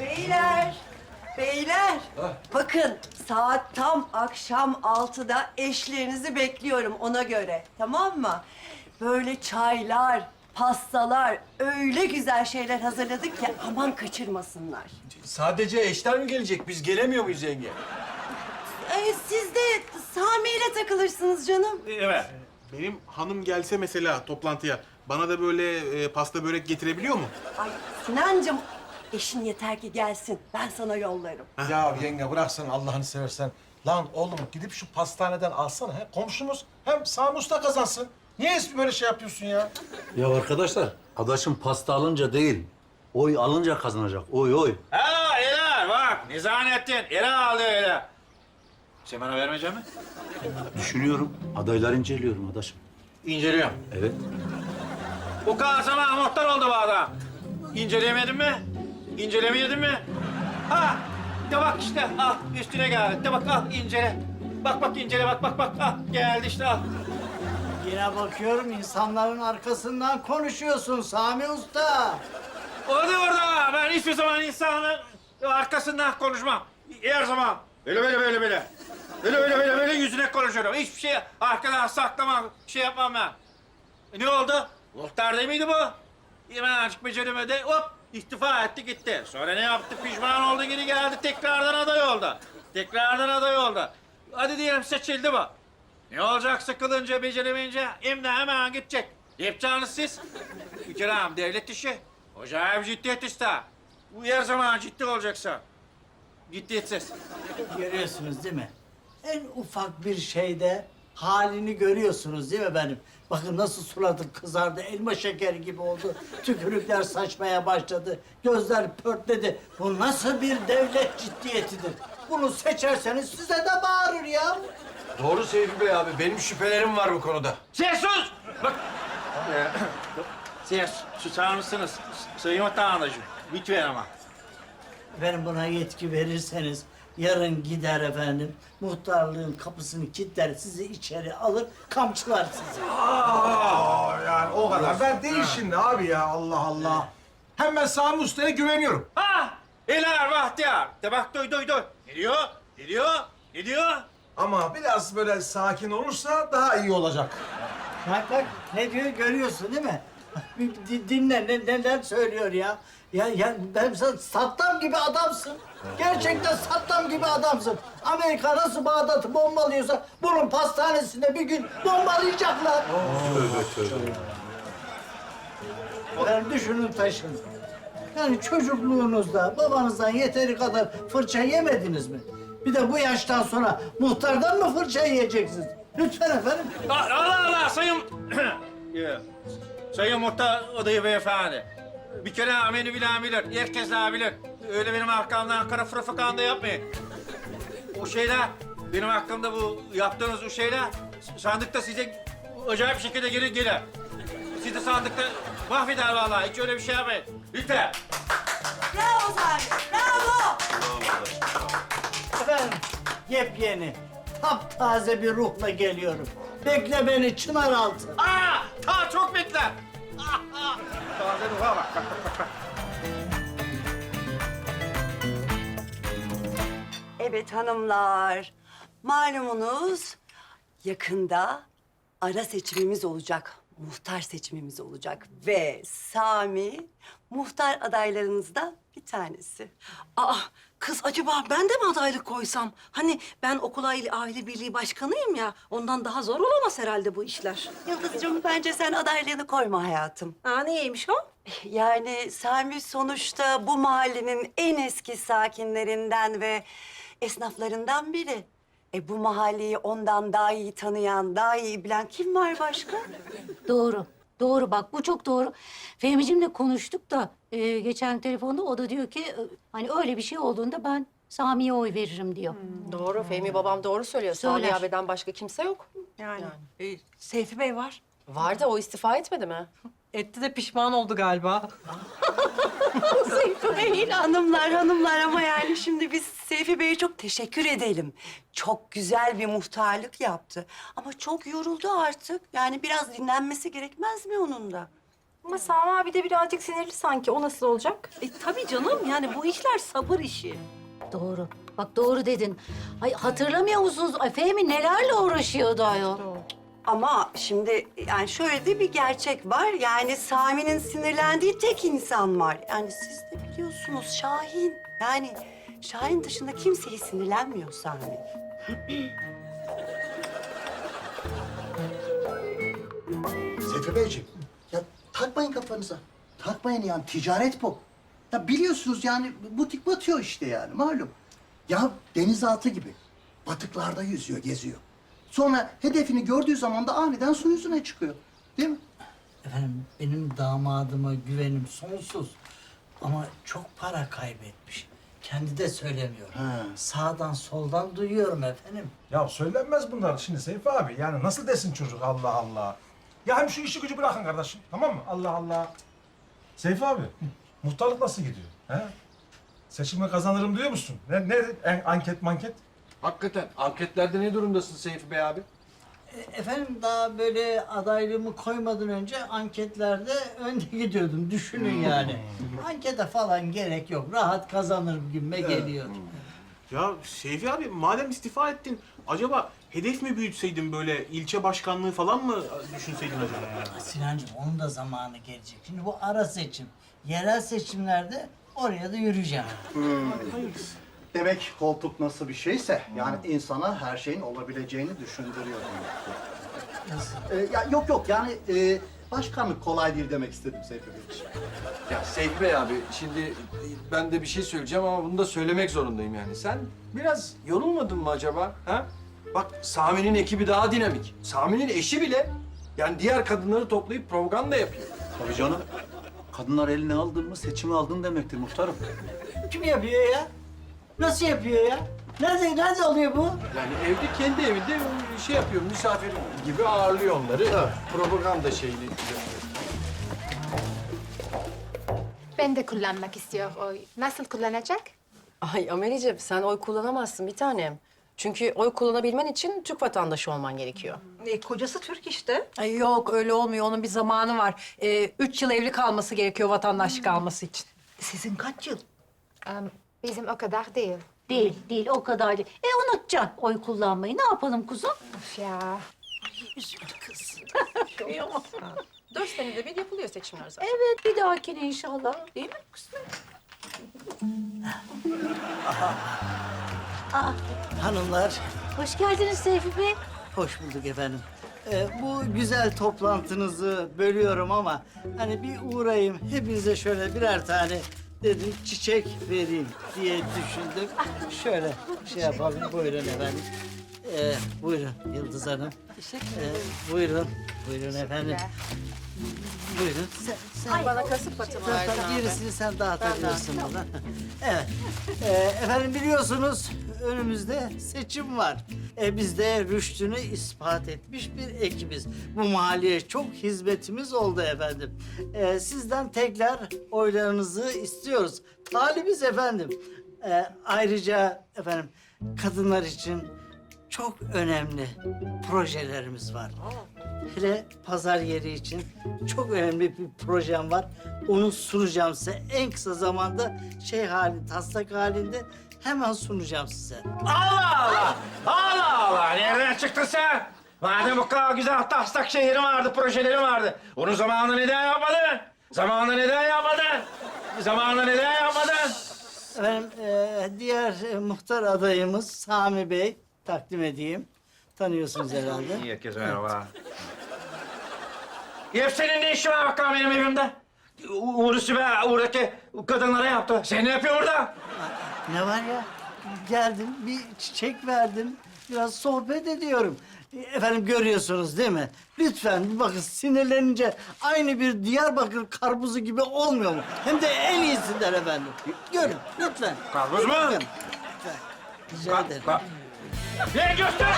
Beyler, beyler. Bakın saat tam akşam 6'da eşlerinizi bekliyorum ona göre. Tamam mı? Böyle çaylar, pastalar, öyle güzel şeyler hazırladık ki aman kaçırmasınlar. Sadece eşler mi gelecek? Biz gelemiyor muyuz yenge? Ee, siz de Sami ile takılırsınız canım. Evet. Benim hanım gelse mesela toplantıya bana da böyle e, pasta börek getirebiliyor mu? Ay Sinancığım eşin yeter ki gelsin. Ben sana yollarım. Ya yenge bıraksana Allah'ını seversen. Lan oğlum gidip şu pastaneden alsana. He? Komşumuz hem Sami Usta kazansın. Niye böyle şey yapıyorsun ya? Ya arkadaşlar, adaşım pasta alınca değil, oy alınca kazanacak. Oy oy. Ha Ela bak Nizanettin Ela aldı Ela. Sen bana vermeyecek mi? Düşünüyorum, adaylar inceliyorum adaşım. İnceliyorum. Evet. Bu kadar zaman muhtar oldu bu adam. İncelemedin mi? İncelemedin mi? Ha de bak işte al üstüne geldi. De bak al incele. Bak bak incele bak bak bak al geldi işte al. Yine bakıyorum insanların arkasından konuşuyorsun Sami Usta. Orada orada ben hiçbir zaman insanın arkasından konuşmam. Her zaman böyle böyle böyle böyle. Böyle böyle böyle böyle yüzüne konuşurum. Hiçbir şey arkadan saklamam, şey yapmam ben. E, ne oldu? Muhtar değil miydi bu? Hemen açık beceremedi, hop istifa etti gitti. Sonra ne yaptı? Pişman oldu geri geldi, tekrardan aday oldu. Tekrardan aday oldu. Hadi diyelim seçildi bu. Ne olacak sıkılınca, beceremeyince hem de hemen gidecek. Yapacağınız siz. Hem devlet işi. Acayip ciddiyet ister. Bu her zaman ciddi olacaksın. Ciddiyetsiz. Görüyorsunuz değil mi? En ufak bir şeyde halini görüyorsunuz değil mi benim? Bakın nasıl suratı kızardı, elma şekeri gibi oldu. Tükürükler saçmaya başladı, gözler pörtledi. Bu nasıl bir devlet ciddiyetidir? Bunu seçerseniz size de bağırır ya. Doğru Seyfi Bey abi. Benim şüphelerim var bu konuda. Sen sus! Bak. Ee, Sen susar mısınız? Sayın vatandaşım. Lütfen ama. Efendim buna yetki verirseniz yarın gider efendim muhtarlığın kapısını kilitler sizi içeri alır kamçılar sizi. Aa, yani o kadar da değil şimdi abi ya Allah Allah. Hem ben Sami Usta'ya güveniyorum. Ha! Helal Bahtiyar. De bak duy duy duy. Ne diyor? Ne diyor? Ne diyor? Ama biraz böyle sakin olursa daha iyi olacak. Bak bak ne diyor görüyorsun değil mi? Bir di- dinle ne, neler söylüyor ya. Ya ya ben sana Saddam gibi adamsın. Gerçekten Saddam gibi adamsın. Amerika nasıl Bağdat'ı bombalıyorsa bunun pastanesinde bir gün bombalayacaklar. Yani düşünün taşın. Yani çocukluğunuzda babanızdan yeteri kadar fırça yemediniz mi? Bir de bu yaştan sonra muhtardan mı fırça yiyeceksiniz? Lütfen efendim. Allah Allah, sayın... Ya, sayın muhtar adayı beyefendi. Bir kere beni bilen bilir, herkes daha bilir. Öyle benim arkamdan kara fırfıkanda yapmayın. O şeyler, benim hakkımda bu yaptığınız o şeyler sandıkta size acayip bir şekilde gelir gelir. Sizi sandıkta mahveder vallahi. Hiç öyle bir şey yapmayın. Lütfen. Bravo Sami, bravo. Efendim, yepyeni, taptaze bir ruhla geliyorum. Bekle beni çınar altı. Aa, ta çok bekler. Bak, bak. Evet hanımlar, malumunuz yakında ara seçimimiz olacak. Muhtar seçimimiz olacak ve Sami muhtar adaylarınızdan bir tanesi. Aa kız acaba ben de mi adaylık koysam? Hani ben okul aile, aile birliği başkanıyım ya. Ondan daha zor olamaz herhalde bu işler. Yıldızcığım bence sen adaylığını koyma hayatım. Aa niyeymiş o? Yani Sami sonuçta bu mahallenin en eski sakinlerinden ve esnaflarından biri. E bu mahalleyi ondan daha iyi tanıyan, daha iyi bilen kim var başka? Doğru. Doğru bak bu çok doğru. Fehmi'cimle konuştuk da e, geçen telefonda o da diyor ki e, hani öyle bir şey olduğunda ben Sami'ye oy veririm diyor. Doğru, Fehmi babam doğru söylüyor. Söyler. Salih abiden başka kimse yok. Yani. e, Seyfi Bey var. Var da o istifa etmedi mi? Etti de pişman oldu galiba. Seyfi Bey, hanımlar hanımlar ama yani şimdi biz Seyfi Bey'e çok teşekkür edelim. Çok güzel bir muhtarlık yaptı. Ama çok yoruldu artık. Yani biraz dinlenmesi gerekmez mi onun da? Ama Sami abi de birazcık sinirli sanki. O nasıl olacak? E tabii canım yani bu işler sabır işi. Doğru. Bak doğru dedin. Ay hatırlamıyor musunuz? Ay Fehmi nelerle uğraşıyordu ayol. Ama şimdi yani şöyle de bir gerçek var. Yani Sami'nin sinirlendiği tek insan var. Yani siz de biliyorsunuz Şahin. Yani Şahin dışında kimseye sinirlenmiyor Sami. Seyfi Beyciğim, ya takmayın kafanıza. Takmayın yani, ticaret bu. Ya biliyorsunuz yani butik batıyor işte yani malum. Ya denizaltı gibi. Batıklarda yüzüyor, geziyor. Sonra hedefini gördüğü zaman da aniden su yüzüne çıkıyor. Değil mi? Efendim benim damadıma güvenim sonsuz. Ama çok para kaybetmiş. Kendi de söylemiyor. Ha. Sağdan soldan duyuyorum efendim. Ya söylenmez bunlar şimdi Seyfi abi. Yani nasıl desin çocuk Allah Allah. Ya hem şu işi gücü bırakın kardeşim. Tamam mı? Allah Allah. Seyfi abi, muhtarlık nasıl gidiyor? He? Seçimi kazanırım diyor musun? Ne, ne en, anket manket? Hakikaten anketlerde ne durumdasın Seyfi Bey abi? E, Efendim daha böyle adaylığımı koymadan önce anketlerde önde gidiyordum. Düşünün yani. Ankete falan gerek yok. Rahat kazanırım gibime geliyor. Ya Seyfi abi madem istifa ettin acaba hedef mi büyütseydin böyle ilçe başkanlığı falan mı düşünseydin acaba? Sinancığım onun da zamanı gelecek. Şimdi bu ara seçim. Yerel seçimlerde oraya da yürüyeceğim. Demek koltuk nasıl bir şeyse yani insana her şeyin olabileceğini düşündürüyor demek ki. Ee, ya yok yok yani e, başkanlık kolay değil demek istedim Seyfi Beyciğim. Ya Seyfi Bey abi şimdi ben de bir şey söyleyeceğim ama bunu da söylemek zorundayım yani. Sen biraz yorulmadın mı acaba? Ha? Bak Sami'nin ekibi daha dinamik. Sami'nin eşi bile yani diğer kadınları toplayıp propaganda yapıyor. Tabii canım. Kadınlar eline aldın mı seçimi aldın demektir muhtarım. Kim yapıyor ya? Nasıl yapıyor ya? Nerede, nerede oluyor bu? Yani evde kendi evinde şey yapıyor, misafir gibi ağırlıyor onları. Propaganda şeyini. Ben de kullanmak istiyor oy. Nasıl kullanacak? Ay Ameliciğim sen oy kullanamazsın bir tanem. Çünkü oy kullanabilmen için Türk vatandaşı olman gerekiyor. E, kocası Türk işte. Ay yok öyle olmuyor. Onun bir zamanı var. Ee, üç yıl evli kalması gerekiyor vatandaşlık alması için. Sizin kaç yıl? Em, bizim o kadar değil. Değil, değil o kadar değil. E unutacaksın oy kullanmayı. Ne yapalım kuzum? Of ya. Dört senede bir yapılıyor seçimler zaten. Evet, bir dahakine inşallah. Değil mi kızım? Hanımlar, Hoş geldiniz Seyfi Bey. hoş bulduk efendim. Ee, bu güzel toplantınızı bölüyorum ama hani bir uğrayayım hepinize şöyle birer tane dedim çiçek vereyim diye düşündüm. Şöyle şey yapalım buyurun efendim. Ee, buyurun Yıldız Hanım. Teşekkür Ee, buyurun, buyurun efendim. Buyurun. Sen, sen Bana kasıp batı var. Tabii gerisini sen dağıtabilirsin bana. evet. Ee, efendim biliyorsunuz önümüzde seçim var. E, biz de rüştünü ispat etmiş bir ekibiz. Bu mahalleye çok hizmetimiz oldu efendim. Ee, sizden tekrar oylarınızı istiyoruz. Talibiz efendim. Ee, ayrıca efendim kadınlar için çok önemli projelerimiz var. Hele pazar yeri için çok önemli bir projem var. Onu sunacağım size en kısa zamanda şey halinde, taslak halinde hemen sunacağım size. Allah Allah! Allah Allah! Nereden çıktın sen? Madem bu kadar güzel taslak şehrin vardı, projelerin vardı. Onu zamanında neden yapmadın? Zamanında neden yapmadın? Zamanında neden yapmadın? Efendim eee, diğer e, muhtar adayımız Sami Bey takdim edeyim. Tanıyorsunuz herhalde. İyi herkese merhaba. Ya senin ne işin var bakalım benim evimde? Uğur'u be, Uğur'daki kadınlara yaptı. Sen ne yapıyorsun burada? Ne var ya? Geldim, bir çiçek verdim. Biraz sohbet ediyorum. Efendim görüyorsunuz değil mi? Lütfen bir bakın sinirlenince aynı bir Diyarbakır karpuzu gibi olmuyor mu? Hem de en iyisinden efendim. Görün lütfen. Karpuz mu? Bakın. Lütfen. Rica ederim. Ka- Ne göster?